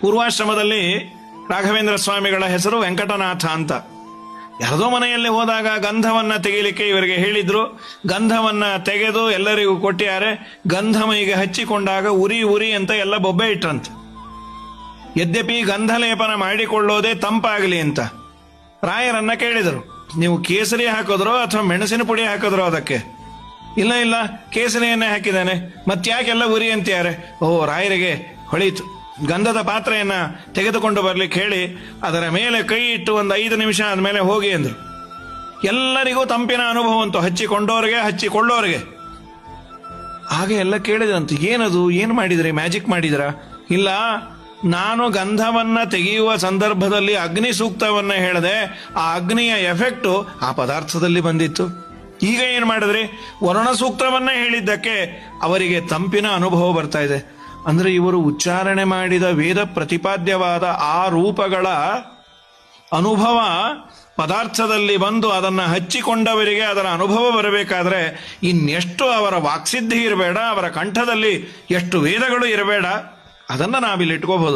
ಪೂರ್ವಾಶ್ರಮದಲ್ಲಿ ರಾಘವೇಂದ್ರ ಸ್ವಾಮಿಗಳ ಹೆಸರು ವೆಂಕಟನಾಥ ಅಂತ. ಯಾರದೋ ಮನೆಯಲ್ಲಿ ಹೋದಾಗ ಗಂಧವನ್ನ ತೆಗೀಲಿಕ್ಕೆ ಇವರಿಗೆ ಹೇಳಿದ್ರು. ಗಂಧವನ್ನ ತೆಗೆದು ಎಲ್ಲರಿಗೂ ಕೊಟ್ಟಿದ್ದಾರೆ. ಗಂಧ ಮೈಗೆ ಹಚ್ಚಿಕೊಂಡಾಗ ಉರಿ ಉರಿ ಅಂತ ಎಲ್ಲ ಬೊಬ್ಬೆ ಇಟ್ರಂತೆ ಯದ್ಯಪಿ ಗಂಧಲೇಪನ ಮಾಡಿಕೊಳ್ಳೋದೇ ತಂಪಾಗಲಿ ಅಂತ ರಾಯರನ್ನ ಕೇಳಿದರು. ನೀವು ಕೇಸರಿ ಹಾಕಿದ್ರೋ ಅಥವಾ ಮೆಣಸಿನ ಪುಡಿ ಹಾಕಿದ್ರೋ ಅದಕ್ಕೆ? ಇಲ್ಲ ಇಲ್ಲ, ಕೇಸರಿಯನ್ನೇ ಹಾಕಿದ್ದಾನೆ. ಮತ್ತ್ಯಾಕೆಲ್ಲ ಉರಿ ಅಂತ್ಯಾರೆ ಓ ರಾಯರಿಗೆ ಹೊಳೀತು. ಗಂಧದ ಪಾತ್ರೆಯನ್ನ ತೆಗೆದುಕೊಂಡು ಬರ್ಲಿಕ್ಕೆ ಹೇಳಿ, ಅದರ ಮೇಲೆ ಕೈ ಇಟ್ಟು ಒಂದು ಐದು ನಿಮಿಷ ಆದಮೇಲೆ ಹೋಗಿ ಅಂದರು. ಎಲ್ಲರಿಗೂ ತಂಪಿನ ಅನುಭವ ಅಂತು ಹಚ್ಚಿಕೊಂಡೋರಿಗೆ, ಹಚ್ಚಿಕೊಳ್ಳೋರಿಗೆ. ಹಾಗೆ ಎಲ್ಲ ಕೇಳಿದಂತೆ, ಏನದು, ಏನು ಮಾಡಿದ್ರಿ, ಮ್ಯಾಜಿಕ್ ಮಾಡಿದ್ರ? ಇಲ್ಲ, ನಾನು ಗಂಧವನ್ನ ತೆಗೆಯುವ ಸಂದರ್ಭದಲ್ಲಿ ಅಗ್ನಿ ಸೂಕ್ತವನ್ನ ಹೇಳದೆ, ಆ ಅಗ್ನಿಯ ಎಫೆಕ್ಟು ಆ ಪದಾರ್ಥದಲ್ಲಿ ಬಂದಿತ್ತು. ಈಗ ಏನು ಮಾಡಿದ್ರಿ? ವರುಣ ಸೂಕ್ತವನ್ನ ಹೇಳಿದ್ದಕ್ಕೆ ಅವರಿಗೆ ತಂಪಿನ ಅನುಭವ ಬರ್ತಾ ಇದೆ. ಅಂದ್ರೆ ಇವರು ಉಚ್ಚಾರಣೆ ಮಾಡಿದ ವೇದ ಪ್ರತಿಪಾದ್ಯವಾದ ಆ ರೂಪಗಳ ಅನುಭವ ಪದಾರ್ಥದಲ್ಲಿ ಬಂದು ಅದನ್ನ ಹಚ್ಚಿಕೊಂಡವರಿಗೆ ಅದರ ಅನುಭವ ಬರಬೇಕಾದ್ರೆ ಇನ್ನೆಷ್ಟು ಅವರ ವಾಕ್ಸಿದ್ಧಿ ಇರಬೇಡ, ಅವರ ಕಂಠದಲ್ಲಿ ಎಷ್ಟು ವೇದಗಳು ಇರಬೇಡ, ಅದನ್ನ ನಾವಿಲ್ಲಿ ಇಟ್ಕೋಬಹುದು.